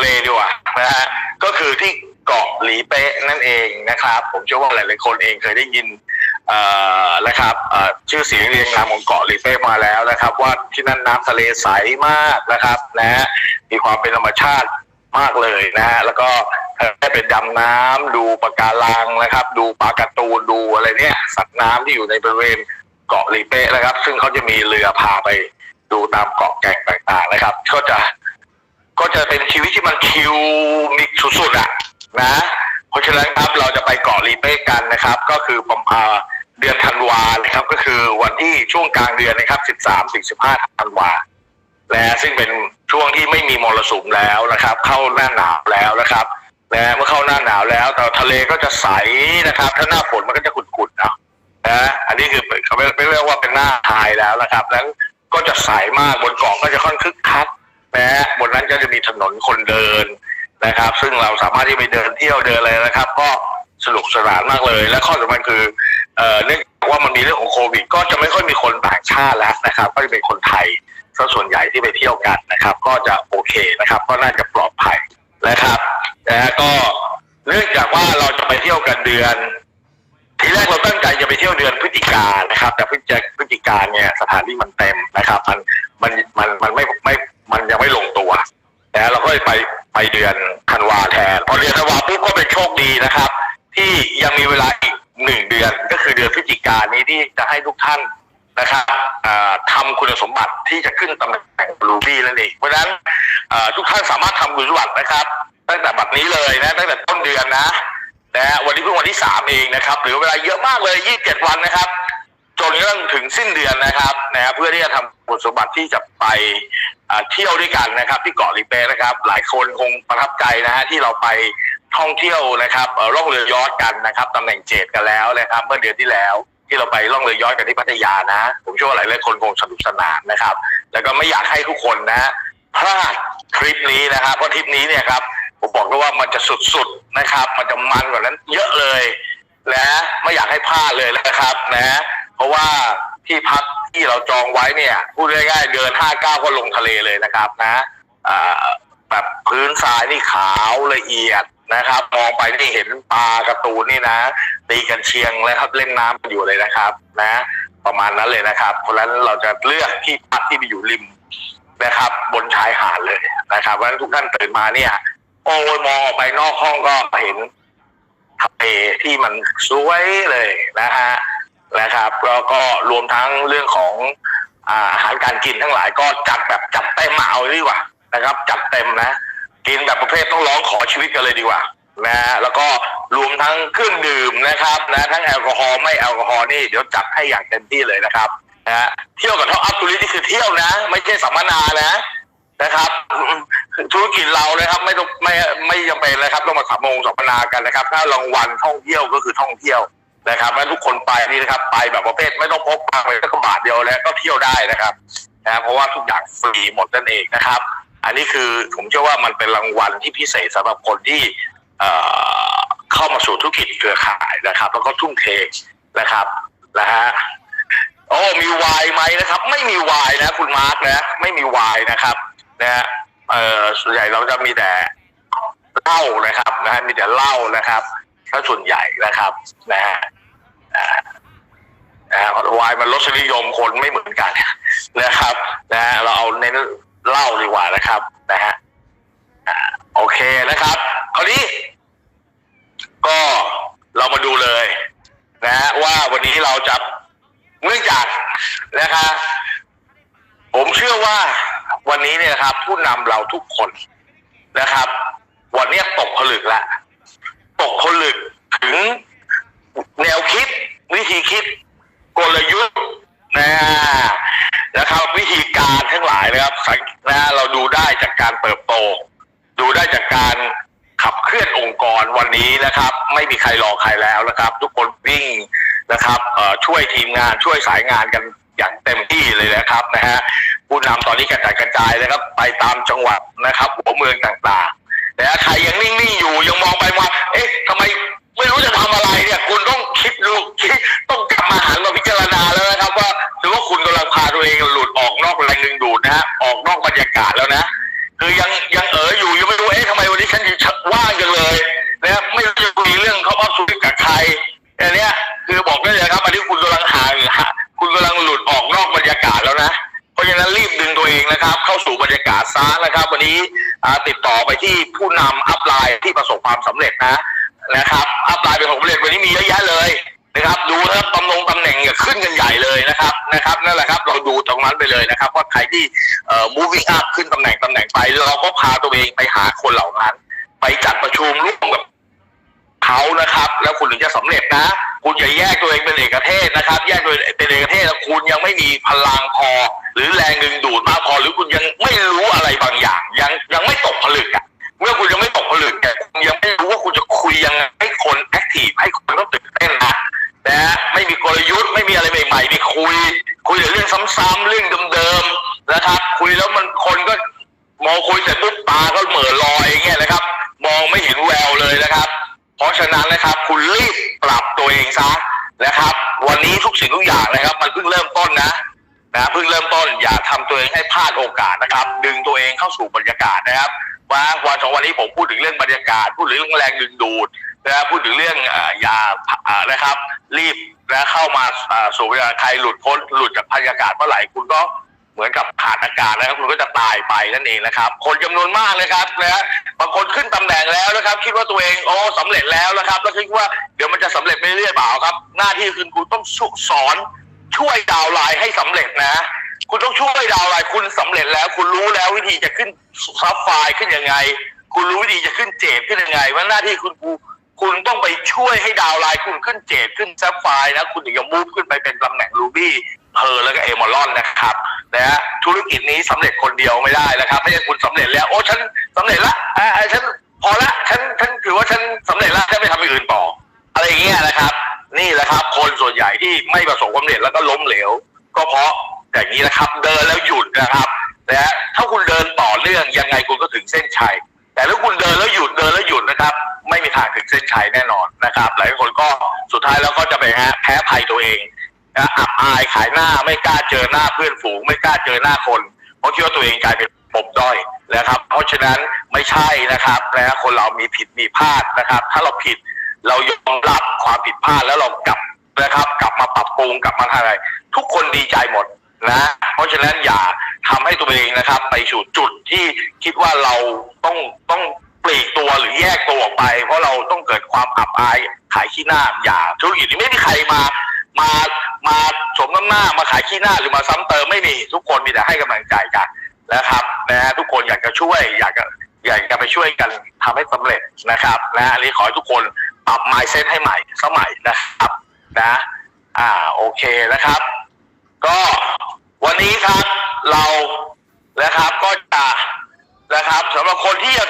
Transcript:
เลดีกว่านะฮะก็คือที่เกาะหลีเป๊ะนั่นเองนะครับ ผมเชื่อว่าหลายๆคนเองเคยได้ยินนะครับชื่อเสียงเรียงนามของเกาะหลีเป๊ะมาแล้วนะครับ ว่าที่นั่นน้ำทะเลใสมากนะครับนะฮะมีความเป็นธรรมชาติมากเลยนะฮะแล้วก็ได้เป็นดำน้ำดูปะการังนะครับ ดูปลาการ์ตูนดูอะไรเนี่ยสัตว์น้ำที่อยู่ในบริเวณเกาะหลีเป๊ะนะครับ ซึ่งเขาจะมีเรือพาไปดูตามเกาะแก่งต่างๆนะครับ ก็จะ ก็จะเป็นชีวิตที่มันคิวมิกสุดๆอะนะ เพราะฉะนั้นครับเราจะไปเกาะลีเป้กันนะครับ ก็คือประมาณเดือนธันวานะครับ ก็คือวันที่ช่วงกลางเดือนนะครับ 13ถึง15ธันวาและซึ่งเป็นช่วงที่ไม่มีมรสุมแล้วนะครับ เข้าหน้าหนาวแล้วนะครับนะเมื่อเข้าหน้าหนาวแล้วแต่ทะเลก็จะใสนะครับ ถ้าหน้าฝนมันก็จะขุ่นๆเนาะนะอันนี้คือเขาไม่เรียกว่าเป็นหน้าไฮแล้วนะครับนั้นก็จะใสมากบนเกาะก็จะค่อนคึกคัก นะฮะบนนั้นก็จะมีถนนคนเดินนะครับ ซึ่งเราสามารถที่ไปเดินเที่ยวเดินอะไรนะครับ ก็สนุกสนานมากเลย และข้อสำคัญคือเอ่อเนื่องจากว่ามันมีเรื่องของโควิด ก็จะไม่ค่อยมีคนต่างชาติแล้วนะครับ ก็จะเป็นคนไทยซะส่วนใหญ่ที่ไปเที่ยวกันนะครับ ก็จะโอเคนะครับ ก็น่าจะปลอดภัยนะครับนะฮะก็เนื่องจากว่าเราจะไปเที่ยวกันเดือน ทีแรกเราตั้งใจจะไปเที่ยวเดือนพฤศจิกานะครับ แต่พฤศจิกพฤศจิกาเนี่ยสถานที่มันเต็มนะครับ มันมันมันมันไม่ไม่ มันยังไม่ลงตัวนะเราก็เลยไปไปเดือนธันวาแทน พอเดือนธันวาปุ๊บก็เป็นโชคดีนะครับ ที่ยังมีเวลาอีกหนึ่งเดือนก็คือเดือนพฤศจิกายนนี้ที่จะให้ทุกท่านนะครับทำคุณสมบัติที่จะขึ้นตำแหน่งรูบี้นั่นเองเพราะฉะนั้นทุกท่านสามารถทำคุณสมบัตินะครับ ตั้งแต่บัดนี้เลยนะตั้งแต่ต้นเดือนนะนะฮะวันนี้เพิ่งวันที่สามเองนะครับเหลือเวลาเยอะมากเลยยี่สิบเจ็ดวันนะครับ จนกระทั่งถึงสิ้นเดือนนะครับนะฮะเพื่อที่จะทำคุณสมบัติที่จะไปเที่ยวด้วยกันนะครับ ที่เกาะลิเป้นะครับ หลายคนคงประทับใจนะฮะที่เราไปท่องเที่ยวนะครับร่อล่องเรือยอชต์กันนะครับตำแหน่งเจ็ดกันแล้วนะครับ เมื่อเดือนที่แล้วที่เราไปล่องเรือยอชต์กันที่พัทยานะ ผมเชื่อว่าหลายคนคงสนุกสนานนะครับ แล้วก็ไม่อยากให้ทุกคนนะพลาดทริปนี้นะครับเพราะทริปนี้เนี่ยครับผมบอกเลยว่ามันจะสุดๆนะครับ มันจะมันกว่านั้นเยอะเลยนะไม่อยากให้พลาดเลยนะครับนะ เพราะว่าที่พักที่เราจองไว้เนี่ยพูดง่ายๆเดินห้าเก้าก็ลงทะเลเลยนะครับนะแบบพื้นทรายนี่ขาวละเอียดนะครับ มองไปนี่เห็นปลาการ์ตูนนี่นะ ตีกันเชียงเลยครับเล่นน้ำกันอยู่เลยนะครับ นะ ประมาณนั้นเลยนะครับ เพราะฉะนั้นเราจะเลือกที่พักที่ไปอยู่ริมนะครับ บนชายหาดเลยนะครับเพราะฉะนั้นทุกท่านตื่นมาเนี่ย โอ้ยมองออกไปนอกห้องก็เห็นทะเลที่มันสวยเลยนะฮะ นะครับแล้วก็รวมทั้งเรื่องของอาหารการกินทั้งหลายก็จัดแบบจัดเต็มมาเอาดีกว่านะครับ จัดเต็มนะ กินแบบประเภทต้องร้องขอชีวิตกันเลยดีกว่านะแล้วก็รวมทั้งเครื่องดื่มนะครับนะทั้งแอลกอฮอล์ไม่แอลกอฮอล์นี่เดี๋ยวจัดให้อย่างเต็มที่เลยนะครับนะเที่ยวกับท็อปอัพทูรินี่คือเที่ยวนะ ไม่ใช่สัมมนานะนะครับ ธุรกิจเรานะครับ ไม่ต้องไม่ไม่จำเป็นนะครับต้องมาสัมมงสัมมนากันนะครับ ถ้ารางวัลท่องเที่ยวก็คือท่องเที่ยว นะครับและทุกคนไปนี่นะครับ ไปแบบประเภทไม่ต้องพกตังค์ไปสักบาทเดียวแล้วก็เที่ยวได้นะครับนะเพราะว่าทุกอย่างฟรีหมดนั่นเองนะครับ อันนี้คือผมเชื่อว่ามันเป็นรางวัลที่พิเศษสำหรับคนที่เอ่อเข้ามาสู่ธุรกิจเครือข่ายนะครับ แล้วก็ทุ่มเทนะครับนะฮะโอ้มีวายไหมนะครับ ไม่มีวายนะคุณมาร์กนะ ไม่มีวายนะครับนะฮะเอ่อส่วนใหญ่เราจะมีแต่เหล้านะครับนะฮะมีแต่เหล้านะครับถ้าส่วนใหญ่นะครับนะฮะ นะวายมันรสนิยมคนไม่เหมือนกันนะครับ นะฮะเราเอาเน้นเหล้าดีกว่านะครับ นะฮะโอเคนะครับคราวนี้ ก็เรามาดูเลย นะฮะว่าวันนี้เราจะเนื่องจากนะครับผมเชื่อว่าวันนี้เนี่ยครับ ผู้นำเราทุกคนนะครับ วันนี้ตกผลึกแล้วตกผลึกถึง แนวคิด วิธีคิด กลยุทธ์นะนะครับ วิธีการทั้งหลายนะครับนะเราดูได้จากการเติบโต ดูได้จากการขับเคลื่อนองค์กรวันนี้นะครับ ไม่มีใครรอใครแล้วนะครับ ทุกคนวิ่งนะครับช่วยทีมงานช่วยสายงานกันอย่างเต็มที่เลยนะครับนะฮะผู้นำตอนนี้กระจายกระจายนะครับ ไปตามจังหวัดนะครับ หัวเมืองต่างๆแต่ใครยังนิ่งๆอยู่ยังมองไปมาเอ๊ะทำไม ไม่รู้จะทำอะไรเนี่ย คุณต้องคิดดูคิดต้องกลับมาหันมาพิจารณาแล้วนะครับ ว่าถือว่าคุณกำลังพาตัวเองหลุดออกนอกแรงดึงดูดนะฮะออกนอกบรรยากาศแล้วนะคือยังยังเอออยู่ยังไม่รู้เอ๊ะทำไมวันนี้ฉันว่างจังเลยนะไม่รู้จะคุยเรื่องเขาเอาสุดกับใครอันเนี้ยคือบอกได้เลยครับอันนี้คุณกำลังห่างคุณกำลังหลุดออกนอกบรรยากาศแล้วนะเพราะฉะนั้นรีบดึงตัวเองนะครับ เข้าสู่บรรยากาศซะนะครับ วันนี้ติดต่อไปที่ผู้นำอัพไลน์ที่ประสบความสำเร็จนะ นะครับอัพไลน์เป็นของเร็จวันนี้มีเยอะแยะเลยนะครับดูนะครับตำแหน่งตำแหน่งเนี่ยขึ้นกันใหญ่เลยนะครับนะครับนั่นแหละครับเราดูตรงนั้นไปเลยนะครับว่าใครที่เอ่อ moving up ขึ้นตำแหน่งตำแหน่งไปเราก็พาตัวเองไปหาคนเหล่านั้น ไปจัดประชุมร่วมกับเขานะครับ แล้วคุณถึงจะสำเร็จนะ คุณอย่าแยกตัวเองเป็นเอกเทศนะครับ แยกตัวเองเป็นเอกเทศแล้วคุณยังไม่มีพลังพอ หรือแรงดึงดูด นะครับ คุยแล้วมันคนก็มองคุยเสร็จปุ๊บตาก็เหม่อลอยอย่างเงี้ยนะครับ มองไม่เห็นแววเลยนะครับ เพราะฉะนั้นนะครับ คุณรีบปรับตัวเองซะนะครับ วันนี้ทุกสิ่งทุกอย่างนะครับ มันเพิ่งเริ่มต้นนะนะเพิ่งเริ่มต้นอย่าทำตัวเองให้พลาดโอกาสนะครับ ดึงตัวเองเข้าสู่บรรยากาศนะครับว่าวันสองวันนี้ผมพูดถึงเรื่องบรรยากาศ พูดถึงเรื่องแรงดึงดูดนะพูดถึงเรื่องอย่านะครับ รีบนะเข้ามาอ่าสู่บรรยากาศใครหลุดพ้นหลุดจากบรรยากาศเมื่อไหร่คุณก็ เหมือนกับขาดอากาศแล้วคุณก็จะตายไปนั่นเองนะครับ คนจำนวนมากเลยครับนะบางคนขึ้นตำแหน่งแล้วนะครับ คิดว่าตัวเองโอ้สำเร็จแล้วนะครับแล้วคิดว่าเดี๋ยวมันจะสำเร็จไปเรื่อยเปล่าครับ หน้าที่คือคุณต้องสอนช่วยดาวไลน์ให้สำเร็จนะ คุณต้องช่วยดาวไลน์คุณสำเร็จแล้ว คุณรู้แล้ววิธีจะขึ้นซับไฟล์ขึ้นยังไง คุณรู้วิธีจะขึ้นเจดขึ้นยังไงว่าหน้าที่คุณกู คุณต้องไปช่วยให้ดาวไลน์คุณขึ้นเจดขึ้นแซับไฟนะ คุณถึงจะมูฟขึ้นไปเป็นตำแหน่งรูบี้เพอแล้วก็เอมอลอนนะครับนะฮะธุรกิจนี้สำเร็จคนเดียวไม่ได้นะครับไม่ใช่คุณสำเร็จแล้ว โอ้ฉันสำเร็จละอ่าฉันพอละฉันฉันถือว่าฉันสำเร็จละฉันไม่ทำอย่างอื่นต่อ อะไรอย่างเงี้ยนะครับ นี่แหละครับ คนส่วนใหญ่ที่ไม่ประสบความสำเร็จแล้วก็ล้มเหลว ก็เพราะอย่างนี้นะครับ เดินแล้วหยุดนะครับนะฮะถ้าคุณเดินต่อเนื่องยังไงคุณก็ถึงเส้นชัยแต่ถ้าคุณเดินแล้วหยุดเดินแล้วหยุดนะครับ ไม่มีทางถึงเส้นชัยแน่นอนนะครับ หลายคนก็สุดท้ายแล้วก็จะไปฮะแพ้ภัยตัวเองนะอับอายขายหน้าไม่กล้าเจอหน้าเพื่อนฝูง ไม่กล้าเจอหน้าคนเพราะคิดว่าตัวเองกลายเป็นปมด้อยนะครับ เพราะฉะนั้นไม่ใช่นะครับนะคนเรามีผิดมีพลาดนะครับ ถ้าเราผิดเรายอมรับความผิดพลาดแล้วเรากลับนะครับ กลับมาปรับปรุงกลับมาทำอะไร ทุกคนดีใจหมดนะเพราะฉะนั้นอย่าทำให้ตัวเองนะครับ ไปสู่จุดที่คิดว่าเราต้องต้อง ปลีกตัวหรือแยกตัวออกไป เพราะเราต้องเกิดความอับอายขายขี้หน้าอย่าธุรกิจนี้ไม่มีใครมามามาสมน้ำหน้ามาขายขี้หน้าหรือมาซ้ำเติมไม่มีทุกคนมีแต่ให้กำลังใจกันนะครับนะฮะทุกคนอยากจะช่วยอยากจะอยากจะไปช่วยกันทำให้สำเร็จนะครับนะอันนี้ขอให้ทุกคนปรับ mindset ให้ใหม่สมัยนะครับนะ อ่าโอเคนะครับ ก็วันนี้ครับเรานะครับก็จะนะครับสำหรับคนที่จะ